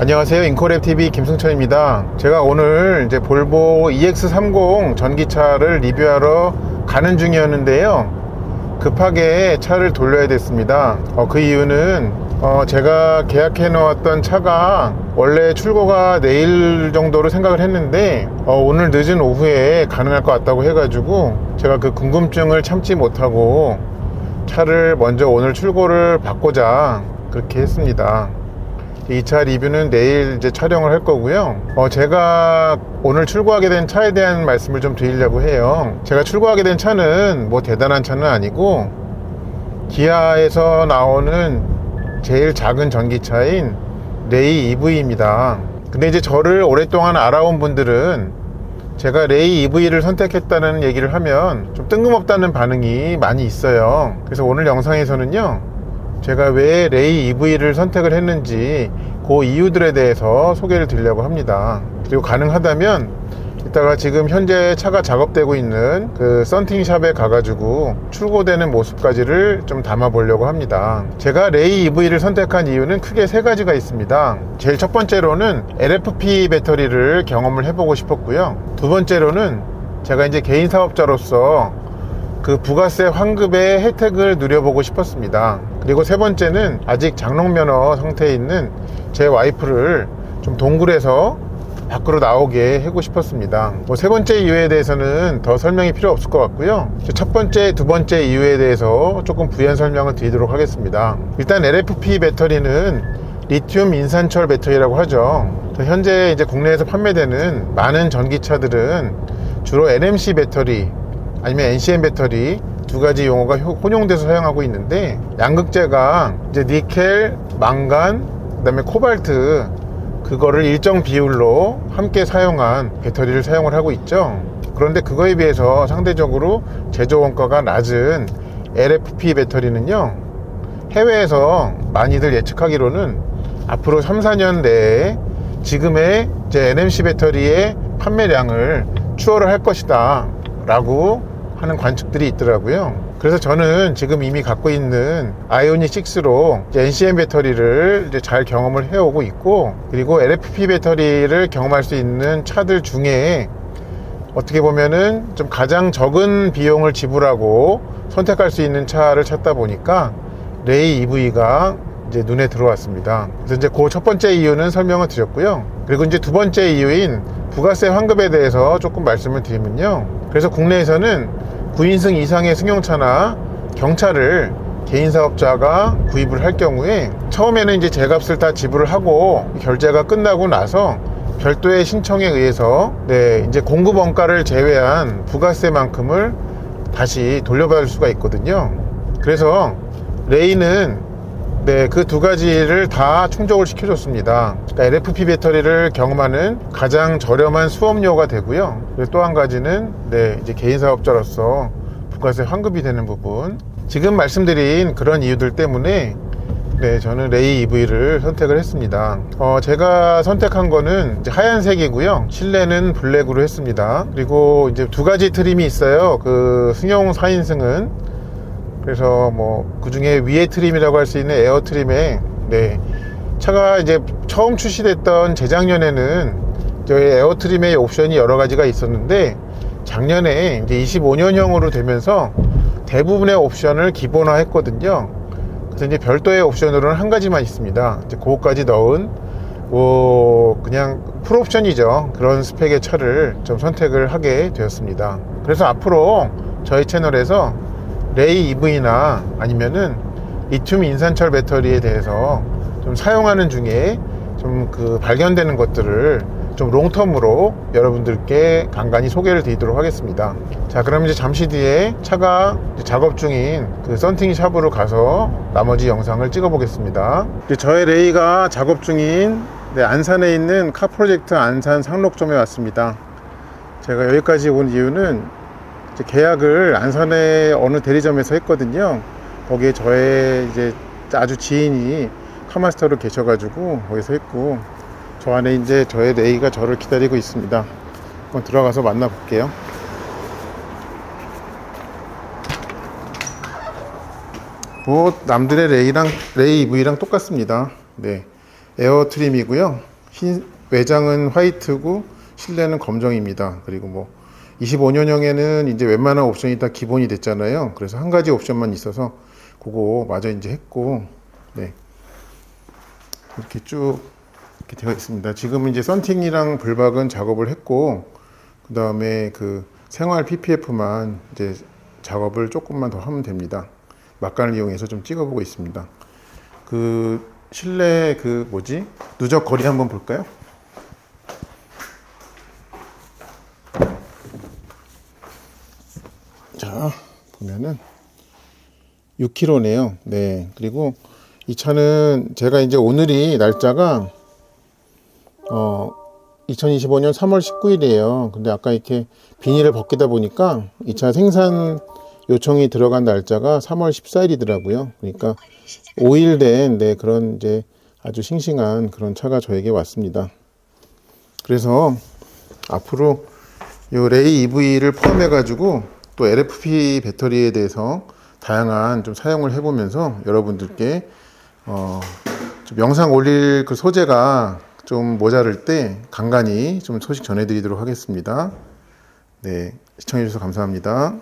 안녕하세요. 인코랩TV 김승천입니다. 제가 오늘 이제 볼보 EX30 전기차를 리뷰하러 가는 중이었는데요. 급하게 차를 돌려야 됐습니다. 어, 그 이유는 어, 제가 계약해 놓았던 차가 원래 출고가 내일 정도로 생각을 했는데 어, 오늘 늦은 오후에 가능할 것 같다고 해가지고 제가 그 궁금증을 참지 못하고 차를 먼저 오늘 출고를 받고자 그렇게 했습니다. 이차 리뷰는 내일 이제 촬영을 할 거고요. 어, 제가 오늘 출고하게 된 차에 대한 말씀을 좀 드리려고 해요. 제가 출고하게 된 차는 뭐 대단한 차는 아니고 기아에서 나오는 제일 작은 전기차인 레이 EV입니다. 근데 이제 저를 오랫동안 알아온 분들은 제가 레이 EV를 선택했다는 얘기를 하면 좀 뜬금없다는 반응이 많이 있어요. 그래서 오늘 영상에서는요. 제가 왜 레이 EV를 선택을 했는지 그 이유들에 대해서 소개를 드리려고 합니다. 그리고 가능하다면 이따가 지금 현재 차가 작업되고 있는 그 썬팅샵에 가가지고 출고되는 모습까지를 좀 담아 보려고 합니다. 제가 레이 EV를 선택한 이유는 크게 세 가지가 있습니다. 제일 첫 번째로는 LFP 배터리를 경험을 해보고 싶었고요. 두 번째로는 제가 이제 개인 사업자로서 그 부가세 환급의 혜택을 누려보고 싶었습니다. 그리고 세 번째는 아직 장롱면허 상태에 있는 제 와이프를 좀 동굴에서 밖으로 나오게 하고 싶었습니다. 뭐 세 번째 이유에 대해서는 더 설명이 필요 없을 것 같고요. 첫 번째, 두 번째 이유에 대해서 조금 부연 설명을 드리도록 하겠습니다. 일단 LFP 배터리는 리튬 인산철 배터리라고 하죠. 현재 이제 국내에서 판매되는 많은 전기차들은 주로 NMC 배터리 아니면 NCM 배터리 두 가지 용어가 효- 혼용돼서 사용하고 있는데 양극재가 이제 니켈, 망간, 그다음에 코발트 그거를 일정 비율로 함께 사용한 배터리를 사용을 하고 있죠. 그런데 그거에 비해서 상대적으로 제조 원가가 낮은 LFP 배터리는요. 해외에서 많이들 예측하기로는 앞으로 3, 4년 내에 지금의 이제 NMC 배터리의 판매량을 추월을 할 것이다 라고 하는 관측들이 있더라고요. 그래서 저는 지금 이미 갖고 있는 아이오닉 6로 NCM 배터리를 잘 경험을 해오고 있고 그리고 LFP 배터리를 경험할 수 있는 차들 중에 어떻게 보면은 좀 가장 적은 비용을 지불하고 선택할 수 있는 차를 찾다 보니까 레이 EV가 이제 눈에 들어왔습니다. 그래서 이제 그 첫 번째 이유는 설명을 드렸고요. 그리고 이제 두 번째 이유인 부가세 환급에 대해서 조금 말씀을 드리면요. 그래서 국내에서는 9인승 이상의 승용차나 경차를 개인 사업자가 구입을 할 경우에 처음에는 이제 제 값을 다 지불을 하고 결제가 끝나고 나서 별도의 신청에 의해서 네, 이제 공급 원가를 제외한 부가세만큼을 다시 돌려받을 수가 있거든요. 그래서 레이는 네, 그 두 가지를 다 충족을 시켜줬습니다. 그러니까 LFP 배터리를 경험하는 가장 저렴한 수업료가 되고요. 또 한 가지는 네, 이제 개인 사업자로서 부가세 환급이 되는 부분. 지금 말씀드린 그런 이유들 때문에 네, 저는 레이 EV를 선택을 했습니다. 어, 제가 선택한 거는 하얀색이고요. 실내는 블랙으로 했습니다. 그리고 이제 두 가지 트림이 있어요. 그 승용 4인승은 그래서 뭐 그 중에 위에 트림이라고 할 수 있는 에어 트림에 네 차가 이제 처음 출시됐던 재작년에는 저희 에어 트림의 옵션이 여러 가지가 있었는데 작년에 이제 25년형으로 되면서 대부분의 옵션을 기본화했거든요. 그래서 이제 별도의 옵션으로는 한 가지만 있습니다. 이제 그거까지 넣은 뭐 그냥 풀옵션이죠. 그런 스펙의 차를 좀 선택을 하게 되었습니다. 그래서 앞으로 저희 채널에서 레이 EV나 아니면은 리튬 인산철 배터리에 대해서 좀 사용하는 중에 좀 그 발견되는 것들을 좀 롱텀으로 여러분들께 간간히 소개를 드리도록 하겠습니다. 자, 그럼 이제 잠시 뒤에 차가 작업 중인 그 썬팅 샵으로 가서 나머지 영상을 찍어 보겠습니다. 저의 레이가 작업 중인 네, 안산에 있는 카 프로젝트 안산 상록점에 왔습니다. 제가 여기까지 온 이유는 계약을 안산의 어느 대리점에서 했거든요. 거기에 저의 이제 아주 지인이 카마스터로 계셔가지고 거기서 했고 저 안에 이제 저의 레이가 저를 기다리고 있습니다. 한번 들어가서 만나볼게요. 뭐 남들의 레이랑 레이 EV랑 똑같습니다. 네, 에어 트림이고요. 흰 외장은 화이트고 실내는 검정입니다. 그리고 뭐 25년형에는 이제 웬만한 옵션이 다 기본이 됐잖아요. 그래서 한 가지 옵션만 있어서 그거 마저 이제 했고 네. 이렇게 쭉 이렇게 되어 있습니다. 지금은 이제 썬팅이랑 블박은 작업을 했고 그 다음에 그 생활 PPF만 이제 작업을 조금만 더 하면 됩니다. 막간을 이용해서 좀 찍어보고 있습니다. 그 실내 그 뭐지 누적 거리 한번 볼까요? 자 보면은 6km네요. 네 그리고 이 차는 제가 이제 오늘이 날짜가 어 2025년 3월 19일이에요. 근데 아까 이렇게 비닐을 벗기다 보니까 이 차 생산 요청이 들어간 날짜가 3월 14일이더라고요. 그러니까 5일 된 네, 그런 이제 아주 싱싱한 그런 차가 저에게 왔습니다. 그래서 앞으로 요 레이 EV를 포함해 가지고 또 LFP 배터리에 대해서 다양한 좀 사용을 해보면서 여러분들께 어, 좀 영상 올릴 그 소재가 좀 모자랄 때 간간히 좀 소식 전해드리도록 하겠습니다. 네, 시청해주셔서 감사합니다.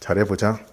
잘해보자.